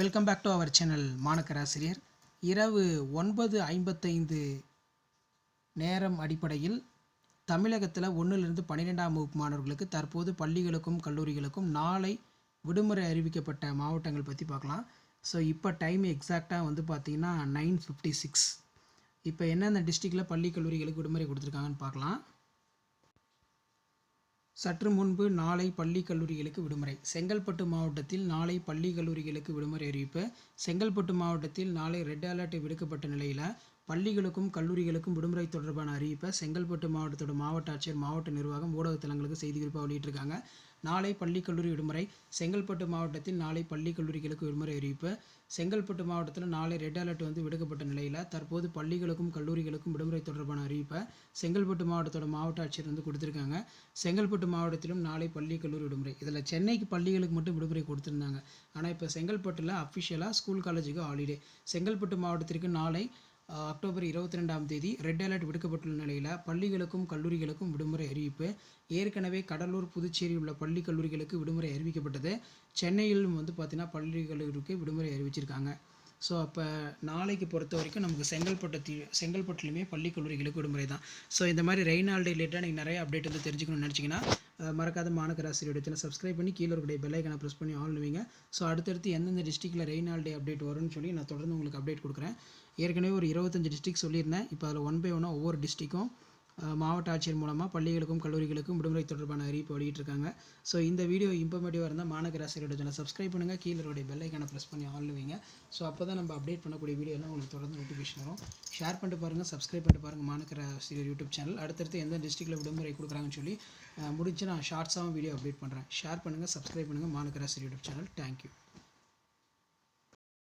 Welcome back to our channel மாணக்கராசிரியர் இரவு ஒன்பது ஐம்பத்தைந்து நேரம் அடிப்படையில் தமிழகத்தில் ஒன்றிலிருந்து பன்னிரெண்டாம் வகுப்பு மாணவர்களுக்கு தற்போது பள்ளிகளுக்கும் கல்லூரிகளுக்கும் நாளை விடுமுறை அறிவிக்கப்பட்ட மாவட்டங்கள் பற்றி பார்க்கலாம். ஸோ இப்போ டைம் எக்ஸாக்டாக வந்து பார்த்தீங்கன்னா நைன் ஃபிஃப்டி சிக்ஸ் இப்போ என்னென்ன டிஸ்ட்ரிக்டில் பள்ளி கல்லூரிகளுக்கு விடுமுறை கொடுத்துருக்காங்கன்னு பார்க்கலாம். சற்று முன்பு நாளை பள்ளி கல்லூரிகளுக்கு விடுமுறை. செங்கல்பட்டு மாவட்டத்தில் நாளை பள்ளி கல்லூரிகளுக்கு விடுமுறை அறிவிப்பு. செங்கல்பட்டு மாவட்டத்தில் நாளை ரெட் அலர்ட் விடுக்கப்பட்ட நிலையில் பள்ளிகளுக்கும் கல்லூரிகளுக்கும் விடுமுறை தொடர்பான அறிவிப்பை செங்கல்பட்டு மாவட்டத்தோட மாவட்ட ஆட்சியர் மாவட்ட நிர்வாகம் ஊடகத்தலங்களுக்கு செய்தி குறிப்பாக வெளியிட்டிருக்காங்க. நாளை பள்ளி கல்லூரி விடுமுறை செங்கல்பட்டு மாவட்டத்தில் நாளை பள்ளி கல்லூரிகளுக்கு விடுமுறை அறிவிப்பு. செங்கல்பட்டு மாவட்டத்தில் நாளை ரெட் அலர்ட் வந்து விடுக்கப்பட்ட நிலையில் தற்போது பள்ளிகளுக்கும் கல்லூரிகளுக்கும் விடுமுறை தொடர்பான அறிவிப்பை செங்கல்பட்டு மாவட்டத்தோட மாவட்ட ஆட்சியர் வந்து கொடுத்துருக்காங்க. செங்கல்பட்டு மாவட்டத்திலும் நாளை பள்ளி கல்லூரி விடுமுறை. இதில் சென்னைக்கு பள்ளிகளுக்கு மட்டும் விடுமுறை கொடுத்துருந்தாங்க. ஆனால் இப்போ செங்கல்பட்டில் அஃபிஷியலாக ஸ்கூல் காலேஜுக்கு ஹாலிடே செங்கல்பட்டு மாவட்டத்திற்கு நாளை அக்டோபர் இருபத்தி ரெண்டாம் தேதி ரெட் அலர்ட் விடுக்கப்பட்டுள்ள நிலையில் பள்ளிகளுக்கும் கல்லூரிகளுக்கும் விடுமுறை அறிவிப்பு. ஏற்கனவே கடலூர் புதுச்சேரி உள்ள பள்ளி கல்லூரிகளுக்கு விடுமுறை அறிவிக்கப்பட்டது. சென்னையிலும் வந்து பார்த்திங்கன்னா பள்ளி கல்லூரிக்கு விடுமுறை அறிவிச்சிருக்காங்க. ஸோ அப்போ நாளைக்கு பொறுத்த வரைக்கும் நமக்கு செங்கல்பட்டு செங்கல்பட்டுலையுமே பள்ளி கல்லூரிகளுக்கு விடுமுறை தான். ஸோ இந்த மாதிரி ரெய்னால்டு ரிலேட்டாக நீங்கள் நிறைய அப்டேட் வந்து தெரிஞ்சுக்கணும்னு நினச்சிங்கன்னா மறக்காத மாநகராசிரியோட சேனல் சப்ஸ்கிரைப் பண்ணி கீழே இருக்கிற பெல் ப்ரெஸ் பண்ணி ஆள்னுவீங்க ஸோ அடுத்தடுத்து எந்தெந்த டிஸ்ட்ரிக்டில் ரெயின் ஹாலிடே அப்டேட் வரும்னு சொல்லி நான் தொடர்ந்து உங்களுக்கு அப்டேட் கொடுக்குறேன். ஏற்கனவே ஒரு இருபத்தஞ்சி டிஸ்ட்ரிக் சொல்லியிருந்தேன். இப்போ அதில் ஒன் பை ஒன்னாக ஒவ்வொரு டிஸ்ட்ரிக்கும் மாவட்ட ஆட்சியர் மூலமாக பள்ளிகளுக்கும் கல்லூரிகளுக்கும் விடுமுறை தொடர்பான அறிவிப்பு வெளியிட்டிருக்காங்க. ஸோ இந்த வீடியோ இம்ப்ரூமேட்டிவாக இருந்தால் மாநகராசிரியோட சேனல் சப்ஸ்கிரைப் பண்ணுங்கள் கீழே பெல்லைக்கான ப்ரெஸ் பண்ணி ஆன் வைங்க. ஸோ அப்போ தான் நம்ம அப்டேட் பண்ணக்கூடிய வீடியோலாம் உங்களுக்கு தொடர்ந்து நோட்டிஃபிகேஷன் வரும். ஷேர் பண்ணிட்டு பாருங்கள் சப்ஸ்கிரைப் பண்ணிட்டு பாருங்கள் மாநகராசிரியர் யூடியூப் சேனல் அடுத்தடுத்து எந்த டிஸ்ட்ரிக்ட்டில் விடுமுறை கொடுக்குறாங்கன்னு சொல்லி முடிச்சு முடிஞ்சு நான் ஷார்ட்ஸாகவும் வீடியோ அப்டேட் பண்ணுறேன் ஷேர் பண்ணுங்கள் சப்ஸ்கிரைப் பண்ணுங்கள் மாநகராசிரியர் யூடியூப் சேனல் தேங்க்யூ